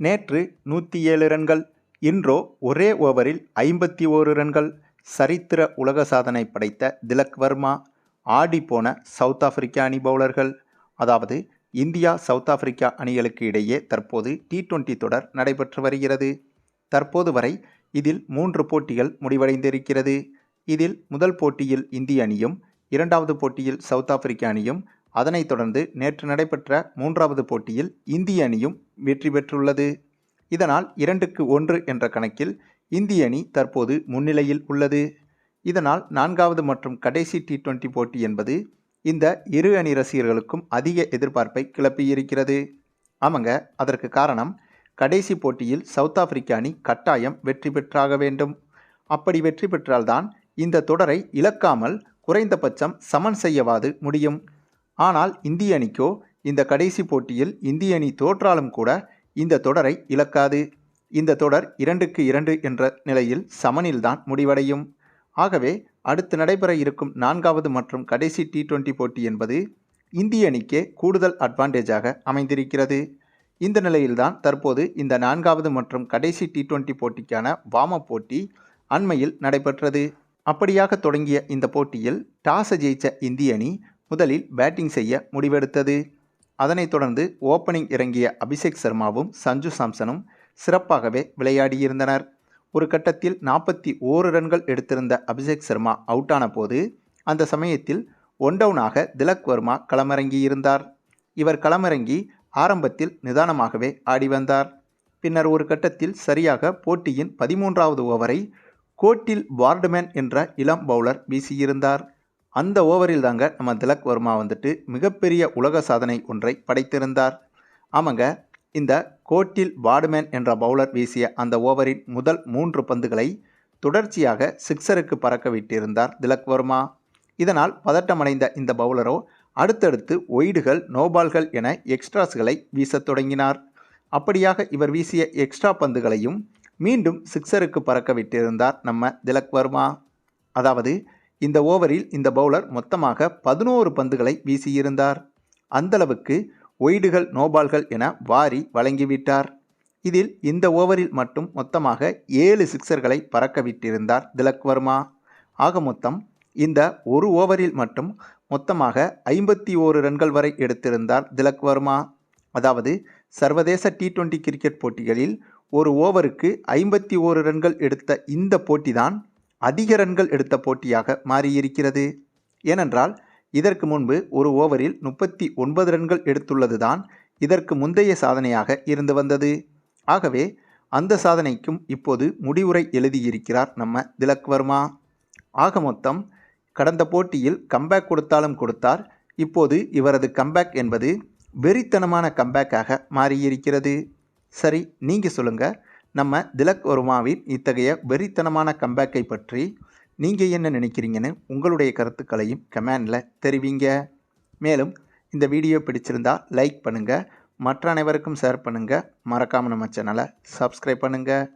நேற்று நூற்றி ஏழு ரன்கள் இன்றோ ஒரே ஓவரில் ஐம்பத்தி ஓரு ரன்கள் சரித்திர உலக சாதனை படைத்த திலக் வர்மா ஆடிப்போன சவுத் ஆப்பிரிக்கா அணி பவுலர்கள் அதாவது இந்தியா சவுத் ஆப்பிரிக்கா அணிகளுக்கு இடையே தற்போது டி டுவெண்டி தொடர் நடைபெற்று வருகிறது. தற்போது வரை இதில் மூன்று போட்டிகள் முடிவடைந்திருக்கிறது. இதில் முதல் போட்டியில் இந்திய அணியும் இரண்டாவது போட்டியில் சவுத் ஆப்பிரிக்க அணியும் அதனைத் தொடர்ந்து நேற்று நடைபெற்ற மூன்றாவது போட்டியில் இந்திய அணியும் வெற்றி பெற்றுள்ளது. இதனால் இரண்டுக்கு ஒன்று என்ற கணக்கில் இந்திய அணி தற்போது முன்னிலையில் உள்ளது. இதனால் நான்காவது மற்றும் கடைசி டி டுவெண்டி போட்டி என்பது இந்த இரு அணி ரசிகர்களுக்கும் அதிக எதிர்பார்ப்பை கிளப்பியிருக்கிறது. ஆமாங்க அதற்கு காரணம் கடைசி போட்டியில் சவுத் ஆப்பிரிக்க அணி கட்டாயம் வெற்றி பெற்றாக வேண்டும். அப்படி வெற்றி பெற்றால்தான் இந்த தொடரை இழக்காமல் குறைந்தபட்சம் சமன் செய்யவாது முடியும். ஆனால் இந்திய அணிக்கோ இந்த கடைசி போட்டியில் இந்திய அணி தோற்றாலும் கூட இந்த தொடரை இழக்காது. இந்த தொடர் இரண்டுக்கு இரண்டு என்ற நிலையில் சமனில்தான் முடிவடையும். ஆகவே அடுத்து நடைபெற இருக்கும் நான்காவது மற்றும் கடைசி டி டுவெண்டி போட்டி என்பது இந்திய அணிக்கே கூடுதல் அட்வான்டேஜாக அமைந்திருக்கிறது. இந்த நிலையில்தான் தற்போது இந்த நான்காவது மற்றும் கடைசி டி டுவெண்டி போட்டிக்கான வாம போட்டி அண்மையில் நடைபெற்றது. அப்படியாக தொடங்கிய இந்த போட்டியில் டாஸை ஜெயித்த இந்திய அணி முதலில் பேட்டிங் செய்ய முடிவெடுத்தது. அதனைத் தொடர்ந்து ஓப்பனிங் இறங்கிய அபிஷேக் சர்மாவும் சஞ்சு சாம்சனும் சிறப்பாகவே விளையாடியிருந்தனர். ஒரு கட்டத்தில் நாற்பத்தி ஓரு ரன்கள் எடுத்திருந்த அபிஷேக் சர்மா அவுட் ஆன போது அந்த சமயத்தில் ஒன் டவுனாக திலக் வர்மா களமிறங்கியிருந்தார். இவர் களமிறங்கி ஆரம்பத்தில் நிதானமாகவே ஆடி வந்தார். பின்னர் ஒரு கட்டத்தில் சரியாக போட்டியின் பதிமூன்றாவது ஓவரை கோட்டில் வார்டுமேன் என்ற இளம் பவுலர் வீசியிருந்தார். அந்த ஓவரில் தாங்க நம்ம திலக் வர்மா வந்துட்டு மிகப்பெரிய உலக சாதனை ஒன்றை படைத்திருந்தார். ஆமாங்க இந்த கோட்டில் பாடுமேன் என்ற பவுலர் வீசிய அந்த ஓவரின் முதல் மூன்று பந்துகளை தொடர்ச்சியாக சிக்ஸருக்கு பறக்க விட்டிருந்தார் திலக் வர்மா. இதனால் பதட்டமடைந்த இந்த பவுலரோ அடுத்தடுத்து ஒய்டுகள் நோபால்கள் என எக்ஸ்ட்ராஸ்களை வீசத் தொடங்கினார். அப்படியாக இவர் வீசிய எக்ஸ்ட்ரா பந்துகளையும் மீண்டும் சிக்ஸருக்கு பறக்க விட்டிருந்தார் நம்ம திலக் வர்மா. அதாவது இந்த ஓவரில் இந்த பவுலர் மொத்தமாக பதினோரு பந்துகளை வீசியிருந்தார். அந்தளவுக்கு ஒய்டுகள் நோபால்கள் என வாரி வழங்கிவிட்டார். இதில் இந்த ஓவரில் மட்டும் மொத்தமாக ஏழு சிக்சர்களை பறக்க விட்டிருந்தார் திலக் வர்மா. ஆக மொத்தம் இந்த ஒரு ஓவரில் மட்டும் மொத்தமாக ஐம்பத்தி ஓரு ரன்கள் வரை எடுத்திருந்தார் திலக் வர்மா. அதாவது சர்வதேச டி டுவெண்டி கிரிக்கெட் போட்டிகளில் ஒரு ஓவருக்கு ஐம்பத்தி ஓரு ரன்கள் எடுத்த இந்த போட்டிதான் அதிக ரன்கள் எடுத்த போட்டியாக மாறியிருக்கிறது. ஏனென்றால் இதற்கு முன்பு ஒரு ஓவரில் முப்பத்தி ஒன்பது ரன்கள் எடுத்துள்ளதுதான் இதற்கு முந்தைய சாதனையாக இருந்து வந்தது. ஆகவே அந்த சாதனைக்கும் இப்போது முடிவுரை எழுதியிருக்கிறார் நம்ம திலக் வர்மா. ஆக மொத்தம் கடந்த போட்டியில் கம்பேக் கொடுத்தாலும் கொடுத்தார் இப்போது இவரது கம்பேக் என்பது வெறித்தனமான கம்பேக்காக மாறியிருக்கிறது. சரி நீங்கள் சொல்லுங்கள் நம்ம திலக் வர்மாவின் இத்தகைய வெறித்தனமான கம்பேக்கை பற்றி நீங்கள் என்ன நினைக்கிறீங்கன்னு உங்களுடைய கருத்துக்களையும் கமெண்டில் தெரிவிங்க. மேலும் இந்த வீடியோ பிடிச்சிருந்தா லைக் பண்ணுங்கள் மற்ற அனைவருக்கும் ஷேர் பண்ணுங்கள் மறக்காமல் நம்ம சேனலை சப்ஸ்கிரைப் பண்ணுங்கள்